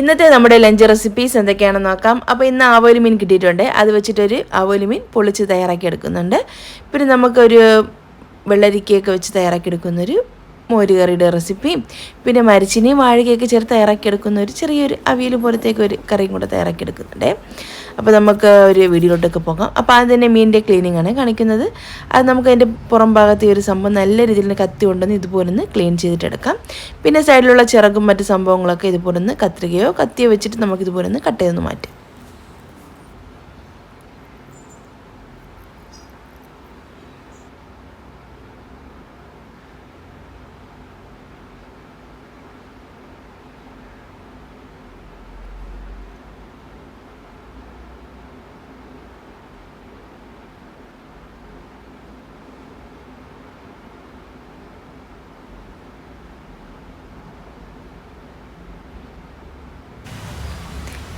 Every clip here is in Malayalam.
ഇന്നത്തെ നമ്മുടെ ലഞ്ച് റെസിപ്പീസ് എന്തൊക്കെയാണെന്ന് നോക്കാം. അപ്പോൾ ഇന്ന് ആവോലി മീൻ കിട്ടിയിട്ടുണ്ട്. അത് വെച്ചിട്ടൊരു ആവോലി മീൻ പൊളിച്ച് തയ്യാറാക്കി എടുക്കുന്നുണ്ട്. പിന്നെ നമുക്കൊരു വെള്ളരിക്കയൊക്കെ വെച്ച് തയ്യാറാക്കി എടുക്കുന്നൊരു മോര് റെസിപ്പി. പിന്നെ മരിച്ചിനെയും വാഴകയൊക്കെ ചേർത്ത് ഇറക്കിയെടുക്കുന്ന ഒരു ചെറിയൊരു അവിയൽ പോലത്തേക്ക് ഒരു കറിയും കൂടെ തയ്യാറാക്കിയെടുക്കുന്നുണ്ട്. അപ്പോൾ നമുക്ക് ഒരു വീഡിയോയിലോട്ടൊക്കെ പോകാം. അപ്പോൾ അത് തന്നെ മീനിന്റെ ക്ലീനിങ് ആണ് കാണിക്കുന്നത്. അത് നമുക്ക് അതിന്റെ പുറം ഭാഗത്തെ ഒരു സംഭവം നല്ല രീതിയിൽ കത്തി കൊണ്ടുവന്ന് ഇതുപോലെ ഒന്ന് ക്ലീൻ ചെയ്തിട്ടെടുക്കാം. പിന്നെ സൈഡിലുള്ള ചിറകും മറ്റ് സംഭവങ്ങളൊക്കെ ഇതുപോലെ ഒന്ന് കത്രികയോ കത്തിയോ വെച്ചിട്ട് നമുക്ക് ഇതുപോലെ ഒന്ന് കട്ട് ചെയ്തൊന്ന് മാറ്റാം.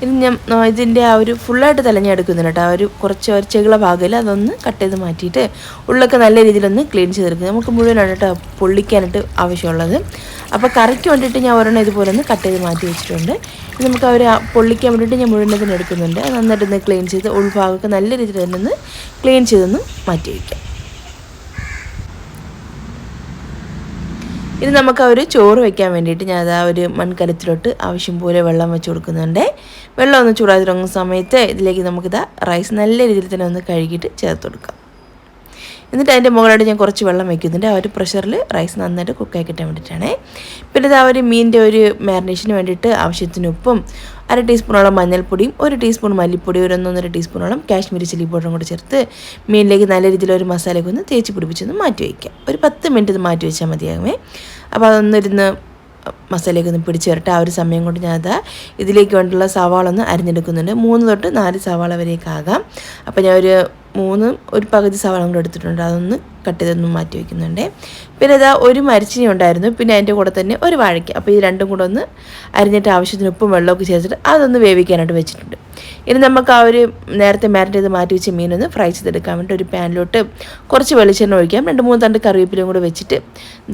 ഇനി ഞാൻ ഇതിന്റെ ആ ഒരു ഫുള്ളായിട്ട് തലഞ്ഞെടുക്കുന്നില്ല കേട്ടോ. ആ ഒരു കുറച്ച് ഒരു ചെകിള ഭാഗമില്ല അതൊന്ന് കട്ട് ചെയ്ത് മാറ്റിയിട്ട് ഉള്ളൊക്കെ നല്ല രീതിയിലൊന്ന് ക്ലീൻ ചെയ്തെടുക്കുക നമുക്ക് മുഴുവനാണ് കേട്ടോ പൊള്ളിക്കാനായിട്ട് ആവശ്യമുള്ളത്. അപ്പോൾ കറിക്ക് വേണ്ടിയിട്ട് ഞാൻ ഒരെണ്ണം ഇതുപോലെ ഒന്ന് കട്ട് ചെയ്ത് മാറ്റി വെച്ചിട്ടുണ്ട്. നമുക്ക് അവർ പൊള്ളിക്കാൻ വേണ്ടിയിട്ട് ഞാൻ മുഴുവനത്തിന് എടുക്കുന്നുണ്ട് അത് നന്നായിട്ടൊന്ന് ക്ലീൻ ചെയ്ത് ഉൾഭാഗമൊക്കെ നല്ല രീതിയിൽ തന്നെ ഒന്ന് ക്ലീൻ ചെയ്തൊന്ന് മാറ്റി വയ്ക്കാം ഇനി നമുക്ക് ആ ഒരു ചോറ് വെക്കാൻ വേണ്ടിയിട്ട് ഞാൻ ആ ഒരു മൺകലത്തിലോട്ട് ആവശ്യം പോലെ വെള്ളം വെച്ച് കൊടുക്കുന്നുണ്ട്. വെള്ളം ഒന്ന് ചൂടായി തുടങ്ങുന്ന സമയത്ത് ഇതിലേക്ക് നമുക്കിതാ റൈസ് നല്ല രീതിയിൽ തന്നെ ഒന്ന് കഴുകിയിട്ട് ചേർത്ത് കൊടുക്കാം. എന്നിട്ട് അതിന്റെ മുകളിലായിട്ട് ഞാൻ കുറച്ച് വെള്ളം വയ്ക്കുന്നുണ്ട് ആ ഒരു പ്രഷറിൽ റൈസ് നന്നായിട്ട് കുക്കായി കിട്ടാൻ വേണ്ടിയിട്ടാണ്. പിന്നെ ഇത് ആ ഒരു മീനിന്റെ ഒരു മാരിനേഷന് വേണ്ടിയിട്ട് ആവശ്യത്തിന് ഉപ്പും അര ടീസ്പൂണോളം മഞ്ഞൾപ്പൊടിയും ഒരു ടീസ്പൂൺ മല്ലിപ്പൊടിയും ഒരു ഒന്നൊന്നര ടീസ്പൂണോളം കാശ്മീരി ചില്ലി പൗഡറും കൂടെ ചേർത്ത് മീനിലേക്ക് നല്ല രീതിയിൽ ഒരു മസാലയൊക്കെ ഒന്ന് തേച്ച് പിടിപ്പിച്ചൊന്ന് മാറ്റി വയ്ക്കാം. ഒരു പത്ത് മിനിറ്റ് ഇത് മാറ്റി വെച്ചാൽ മതിയാകുമേ. അപ്പോൾ അതൊന്നിരുന്ന് മസാലയൊക്കെ ഒന്ന് പിടിച്ച് വരട്ടെ. ആ ഒരു സമയം കൊണ്ട് ഞാനത് ഇതിലേക്ക് വേണ്ടിയുള്ള സവാള ഒന്ന് അരിഞ്ഞെടുക്കുന്നുണ്ട്. മൂന്ന് തൊട്ട് നാല് സവാള വരെയൊക്കെ അപ്പോൾ ഞാൻ ഒരു മൂന്ന് ഒരു പകുതി സവാള കൂടെ എടുത്തിട്ടുണ്ട്. അതൊന്ന് കട്ട് ചെയ്തൊന്ന് മാറ്റി വയ്ക്കുന്നുണ്ട് പിന്നെ ഇതാ ഒരു മരിച്ചിനി ഉണ്ടായിരുന്നു. പിന്നെ അതിന്റെ കൂടെ തന്നെ ഒരു വാഴയ്ക്ക. അപ്പോൾ ഈ രണ്ടും കൂടെ ഒന്ന് അരിഞ്ഞിട്ട് ആവശ്യത്തിന് ഉപ്പും വെള്ളമൊക്കെ ചേർത്തിട്ട് അതൊന്ന് വേവിക്കാനായിട്ട് വെച്ചിട്ടുണ്ട്. ഇനി നമുക്ക് ആ ഒരു നേരത്തെ മാരിനേറ്റ് ചെയ്ത് മാറ്റി വെച്ച മീനൊന്ന് ഫ്രൈ ചെയ്തെടുക്കാൻ വേണ്ടി ഒരു പാനിലോട്ട് കുറച്ച് വെളിച്ചെണ്ണ ഒഴിക്കാം. രണ്ട് മൂന്ന് തണ്ട് കറിവേപ്പിലയും കൂടെ വെച്ചിട്ട്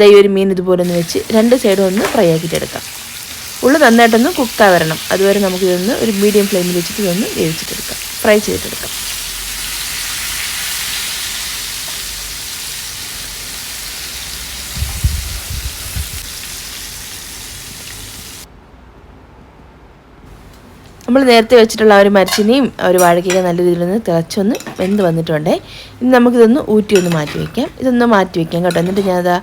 ദൈവ ഒരു മീൻ ഇതുപോലെ ഒന്ന് വെച്ച് രണ്ട് സൈഡും ഒന്ന് ഫ്രൈ ആക്കിയിട്ടെടുക്കാം. ഉള്ളു നന്നായിട്ടൊന്ന് കുക്കാ വരണം അതുവരെ നമുക്ക് ഇതൊന്ന് ഒരു മീഡിയം ഫ്ലെയിമിൽ വെച്ചിട്ട് ഇതൊന്ന് വേവിച്ചിട്ടെടുക്കാം. ഫ്രൈ ചെയ്തിട്ടെടുക്കാം. നമ്മൾ നേരത്തെ വെച്ചിട്ടുള്ള ഒരു മരിച്ചിനെയും ഒരു വാഴയ്ക്കൊക്കെ നല്ല രീതിയിൽ ഒന്ന് തിളച്ചൊന്ന് വെന്ത് വന്നിട്ടുണ്ട്. ഇനി നമുക്കിതൊന്ന് ഊറ്റി ഒന്ന് മാറ്റി വയ്ക്കാം ഇതൊന്ന് മാറ്റി വയ്ക്കാം കേട്ടോ. എന്നിട്ട് ഞാനതാ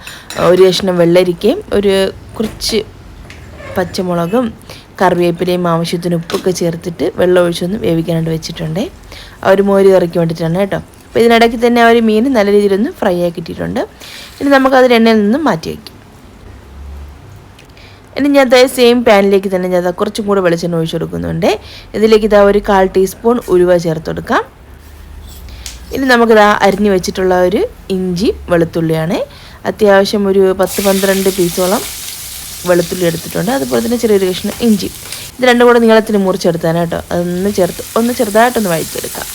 ഒരു കഷ്ണം വെള്ളരിക്കയും ഒരു കുറച്ച് പച്ചമുളകും കറിവേപ്പിലയും ആവശ്യത്തിന് ഉപ്പൊക്കെ ചേർത്തിട്ട് വെള്ളം ഒഴിച്ചൊന്ന് വേവിക്കാനായിട്ട് വെച്ചിട്ടുണ്ട്. ഒരു മോര് കറിക്ക് വേണ്ടിയിട്ടാണ് കേട്ടോ. അപ്പോൾ ഇതിനിടയ്ക്ക് തന്നെ ആ ഒരു മീൻ നല്ല രീതിയിലൊന്ന് ഫ്രൈ ആക്കിയിട്ടുണ്ട് ഇനി നമുക്കതിൽ എണ്ണയിൽ നിന്ന് മാറ്റി വയ്ക്കാം ഇനി ഞാൻ ദേ സെയിം പാനിലേക്ക് തന്നെ ഞാൻ കുറച്ചും കൂടെ വെളിച്ചെണ്ണ ഒഴിച്ചു കൊടുക്കുന്നുണ്ട്. ഇതിലേക്ക് ഇതാ ഒരു കാൽ ടീസ്പൂൺ ഉരുവ ചേർത്ത് കൊടുക്കാം. ഇനി നമുക്കിതാ അരിഞ്ഞു വെച്ചിട്ടുള്ള ഒരു ഇഞ്ചി വെളുത്തുള്ളിയാണ്. അത്യാവശ്യം ഒരു പത്ത് പന്ത്രണ്ട് പീസോളം വെളുത്തുള്ളി എടുത്തിട്ടുണ്ട്. അതുപോലെ തന്നെ ചെറിയൊരു കഷ്ണം ഇഞ്ചി. ഇത് രണ്ടും കൂടെ നീളത്തിന് മുറിച്ചെടുത്താണ് കേട്ടോ. അതൊന്ന് ചേർത്ത് ഒന്ന് ചെറുതായിട്ടൊന്ന് വഴിച്ചെടുക്കാം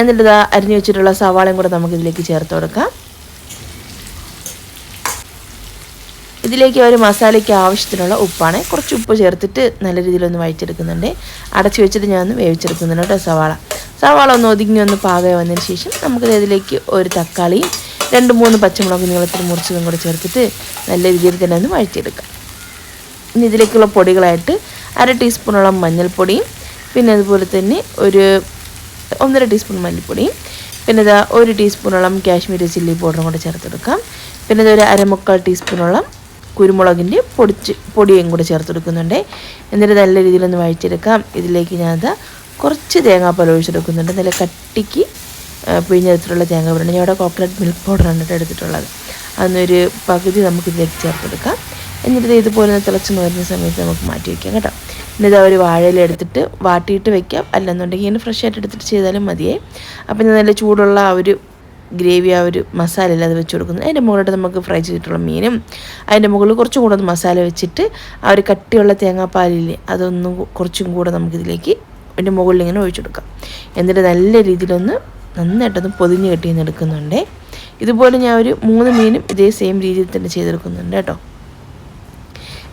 എന്നിട്ട് ഇതാ അരിഞ്ഞു വെച്ചിട്ടുള്ള സവാളയും കൂടെ നമുക്കിതിലേക്ക് ചേർത്ത് കൊടുക്കാം. ഇതിലേക്ക് ഒരു മസാലയ്ക്ക് ആവശ്യത്തിനുള്ള ഉപ്പാണ്. കുറച്ച് ഉപ്പ് ചേർത്തിട്ട് നല്ല രീതിയിലൊന്ന് വഴിച്ചെടുക്കുന്നുണ്ട് അടച്ചു വെച്ചിട്ട് ഞാൻ ഒന്ന് വേവിച്ചെടുക്കുന്നുണ്ട് കേട്ടോ സവാള. സവാള ഒന്ന് ഒതുങ്ങി ഒന്ന് പാകം വന്നതിന് ശേഷം നമുക്ക് ഇതിലേക്ക് ഒരു തക്കാളിയും രണ്ട് മൂന്ന് പച്ചമുളക് നീളത്തിൽ മുറിച്ചതും കൂടെ ചേർത്തിട്ട് നല്ല രീതിയിൽ തന്നെ ഒന്ന് വഴറ്റിയെടുക്കാം. ഇനി ഇതിലേക്കുള്ള പൊടികളായിട്ട് അര ടീസ്പൂണോളം മഞ്ഞൾപ്പൊടിയും പിന്നെ അതുപോലെ തന്നെ ഒരു ഒന്നര ടീസ്പൂൺ മല്ലിപ്പൊടിയും പിന്നെ ഇതാ ഒരു ടീസ്പൂണോളം കാശ്മീരി ചില്ലി പൗഡറും കൂടെ ചേർത്തെടുക്കാം. പിന്നെ ഇതൊരു അരമുക്കാൽ ടീസ്പൂണോളം കുരുമുളകിന്റെ പൊടിച്ച് പൊടിയും കൂടെ ചേർത്തെടുക്കുന്നുണ്ട്. എന്നിട്ട് നല്ല രീതിയിലൊന്ന് വഴിച്ചെടുക്കാം ഇതിലേക്ക് ഞാനത് കുറച്ച് തേങ്ങാപ്പാൽ ഒഴിച്ചെടുക്കുന്നുണ്ട്. നല്ല കട്ടിക്ക് പിഴിഞ്ഞെടുത്തിട്ടുള്ള തേങ്ങ പുരണ്ട് ഞാൻ ഇവിടെ കോക്കനട്ട് മിൽക്ക് പൗഡറാണ് എടുത്തിട്ടുള്ളത്. അതൊന്നൊരു പകുതി നമുക്ക് ഇതിലേക്ക് ചേർത്തെടുക്കാം. എന്നിട്ട് ഇതുപോലെ തിളച്ച് നോരുന്ന സമയത്ത് നമുക്ക് മാറ്റി വയ്ക്കാം കേട്ടോ. എന്നിട്ട് ഒരു വാഴയില എടുത്തിട്ട് വാട്ടിയിട്ട് വെക്കാം. അല്ലെന്നുണ്ടെങ്കിൽ ഇങ്ങനെ ഫ്രഷ് ആയിട്ട് എടുത്തിട്ട് ചെയ്താലും മതിയേ. അപ്പം നല്ല ചൂടുള്ള ആ ഒരു ഗ്രേവി ആ ഒരു മസാല അല്ലാതെ വെച്ച് കൊടുക്കുന്നത്. അതിന്റെ മുകളിലോട്ട് നമുക്ക് ഫ്രൈ ചെയ്തിട്ടുള്ള മീനും അതിന്റെ മുകളിൽ കുറച്ചും കൂടെ ഒന്ന് മസാല വെച്ചിട്ട് ആ ഒരു കട്ടിയുള്ള തേങ്ങാപ്പാലില്ലേ അതൊന്നും കുറച്ചും കൂടെ നമുക്കിതിലേക്ക് അതിന്റെ മുകളിൽ ഇങ്ങനെ ഒഴിച്ചു കൊടുക്കാം. എന്നിട്ട് നല്ല രീതിയിലൊന്ന് നന്നായിട്ടൊന്ന് പൊതിഞ്ഞ് കെട്ടി എടുക്കുന്നുണ്ട്. ഇതുപോലെ ഞാൻ ഒരു മൂന്ന് മീനും ഇതേ സെയിം രീതിയിൽ തന്നെ ചെയ്തെടുക്കുന്നുണ്ട് കേട്ടോ.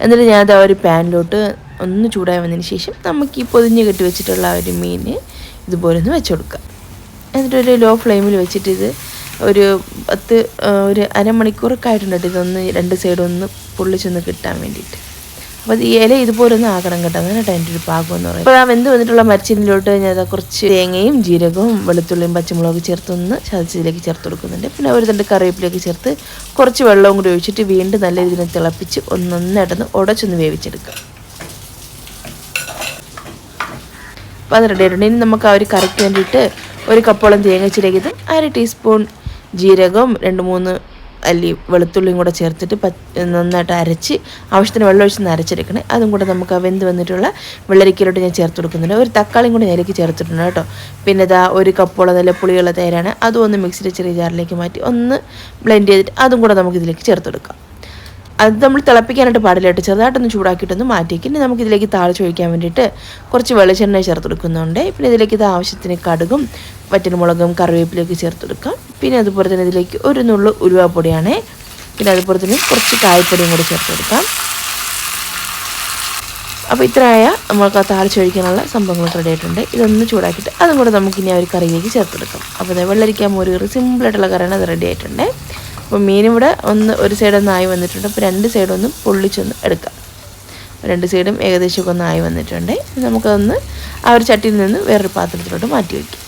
എന്നിട്ട് ഞാനത് ആ ഒരു പാനിലോട്ട് ഒന്ന് ചൂടായി വന്നതിന് ശേഷം നമുക്ക് ഈ പൊതിഞ്ഞ് കെട്ടി വെച്ചിട്ടുള്ള ആ ഒരു മീൻ ഇതുപോലെ ഒന്ന് വെച്ചു കൊടുക്കാം. എന്നിട്ട് ഒരു ലോ ഫ്ലെയിമിൽ വെച്ചിട്ട് ഇത് ഒരു പത്ത് ഒരു അരമണിക്കൂറൊക്കെ ആയിട്ടുണ്ട് ഇതൊന്ന് രണ്ട് സൈഡും ഒന്ന് പൊള്ളിച്ചൊന്ന് കിട്ടാൻ വേണ്ടിയിട്ട്. അപ്പോൾ ഈ ഇല ഇതുപോലെ ഒന്ന് ആകണം കേട്ടോ. അങ്ങനെ അതിന്റെ ഒരു പാകം എന്ന് പറയുന്നത്. അപ്പോൾ ആ വെന്ത് വന്നിട്ടുള്ള മരിച്ചിലോട്ട് ഞാൻ കുറച്ച് തേങ്ങയും ജീരകവും വെളുത്തുള്ളിയും പച്ചമുളകും ചേർത്തൊന്ന് ചതച്ചതിലേക്ക് ചേർത്ത് കൊടുക്കുന്നുണ്ട്. പിന്നെ ഒരു രണ്ട് കറിവേപ്പിലേക്ക് ചേർത്ത് കുറച്ച് വെള്ളവും കൂടി ഒഴിച്ചിട്ട് വീണ്ടും നല്ല രീതിയിൽ തിളപ്പിച്ച് ഒന്നൊന്നിടന്ന് ഉടച്ചൊന്ന് വേവിച്ചെടുക്കാം. അപ്പോൾ അത് റെഡി ആയിട്ടുണ്ട്. ഇനി നമുക്ക് ആ ഒരു കറിക്ക് വേണ്ടിയിട്ട് ഒരു കപ്പോളം തേങ്ങ ചിരകിയത് അര ടീസ്പൂൺ ജീരകവും രണ്ട് മൂന്ന് അല്ലി വെളുത്തുള്ളിയും കൂടെ ചേർത്തിട്ട് നന്നായിട്ട് അരച്ച് ആവശ്യത്തിന് വെള്ളം ഒഴിച്ച് അരച്ചെടുക്കണേ അതും കൂടെ നമുക്ക് വെന്ത് വന്നിട്ടുള്ള വെള്ളരിക്കയിലോട്ട് ഞാൻ ചേർത്ത് കൊടുക്കുന്നുണ്ട്. ഒരു തക്കാളിയും കൂടി ഇരക്കി ചേർത്തിട്ടുണ്ട് കേട്ടോ. പിന്നെ ഇതാ ഒരു കപ്പോളം നല്ല പുളിയുള്ള തേരാണ്. അതും ഒന്ന് മിക്സിയിൽ ചെറിയ ജാറിലേക്ക് മാറ്റി ഒന്ന് ബ്ലെൻഡ് ചെയ്തിട്ട് അതും കൂടെ നമുക്ക് ഇതിലേക്ക് ചേർത്ത് കൊടുക്കാം. അത് നമ്മൾ തിളപ്പിക്കാനായിട്ട് പാടില്ല കേട്ടോ. ചെറുതായിട്ടൊന്ന് ചൂടാക്കിയിട്ടൊന്ന് മാറ്റിയേക്ക്. ഇനി നമുക്ക് ഇതിലേക്ക് താളിച്ചൊഴിക്കാൻ വേണ്ടിയിട്ട് കുറച്ച് വെളിച്ചെണ്ണ ചേർത്ത് കൊടുക്കുന്നുണ്ട്. പിന്നെ ഇതിലേക്ക് ഇത് ആവശ്യത്തിന് കടുകും വറ്റൽമുളകും കറിവേപ്പിലേക്ക് ചേർത്ത് കൊടുക്കാം. പിന്നെ അതുപോലെ തന്നെ ഇതിലേക്ക് ഒരു നുള്ളു ഉലുവാപ്പൊടിയാണേ. പിന്നെ അതുപോലെ തന്നെ കുറച്ച് കായ്പൊടിയും കൂടി ചേർത്ത് കൊടുക്കാം. അപ്പോൾ ഇത്രയായ നമുക്ക് ആ താളിച്ചൊഴിക്കാനുള്ള സംഭവങ്ങൾ റെഡി ആയിട്ടുണ്ട്. ഇതൊന്ന് ചൂടാക്കിയിട്ട് അതും കൂടെ നമുക്കിനി ആ ഒരു കറിയിലേക്ക് ചേർത്തെടുക്കാം അപ്പോൾ വെള്ളരിക്കാൻ ഒരു സിമ്പിളായിട്ടുള്ള കറിയാണ്. അത് റെഡി ആയിട്ടുണ്ട്. അപ്പോൾ മീനിവിടെ ഒന്ന് ഒരു സൈഡ് ഒന്ന് ആയി വന്നിട്ടുണ്ട്. അപ്പോൾ രണ്ട് സൈഡൊന്ന് പൊള്ളിച്ചൊന്ന് എടുക്കാം. രണ്ട് സൈഡും ഏകദേശമൊക്കെ ഒന്ന് ആയി വന്നിട്ടുണ്ട് നമുക്കതൊന്ന് ആ ഒരു ചട്ടിയിൽ നിന്ന് വേറൊരു പാത്രത്തിലോട്ട് മാറ്റി വയ്ക്കാം.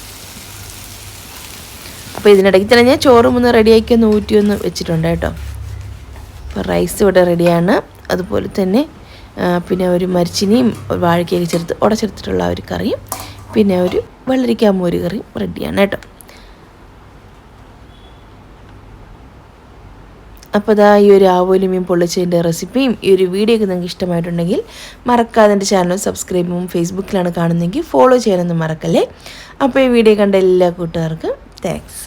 അപ്പോൾ ഇതിനിടയ്ക്ക് തന്നെ ഞാൻ ചോറും ഒന്ന് റെഡിയാക്കി ഒന്ന് ഊറ്റി ഒന്ന് വെച്ചിട്ടുണ്ട് കേട്ടോ. അപ്പോൾ റൈസ് ഇവിടെ റെഡിയാണ്. അതുപോലെ തന്നെ പിന്നെ ഒരു മരിച്ചിനിയും വാഴക്കയൊക്കെ ചേർത്ത് ഉടച്ചെടുത്തിട്ടുള്ള ഒരു കറിയും പിന്നെ ഒരു വെള്ളരിക്ക മോര് കറിയും റെഡിയാണ് കേട്ടോ. അപ്പോൾ ഇതാ ഈ ഒരു ആവോലി മീൻ പൊള്ളിച്ചതിന്റെ റെസിപ്പിയും ഈ ഒരു വീഡിയോ ഒക്കെ നിങ്ങൾക്ക് ഇഷ്ടമായിട്ടുണ്ടെങ്കിൽ മറക്കാതെ എന്റെ ചാനൽ സബ്സ്ക്രൈബും ഫേസ്ബുക്കിലാണ് കാണുന്നതെങ്കിൽ ഫോളോ ചെയ്യാനൊന്നും മറക്കല്ലേ? അപ്പോൾ ഈ വീഡിയോ കണ്ട എല്ലാ കൂട്ടുകാർക്കും താങ്ക്സ്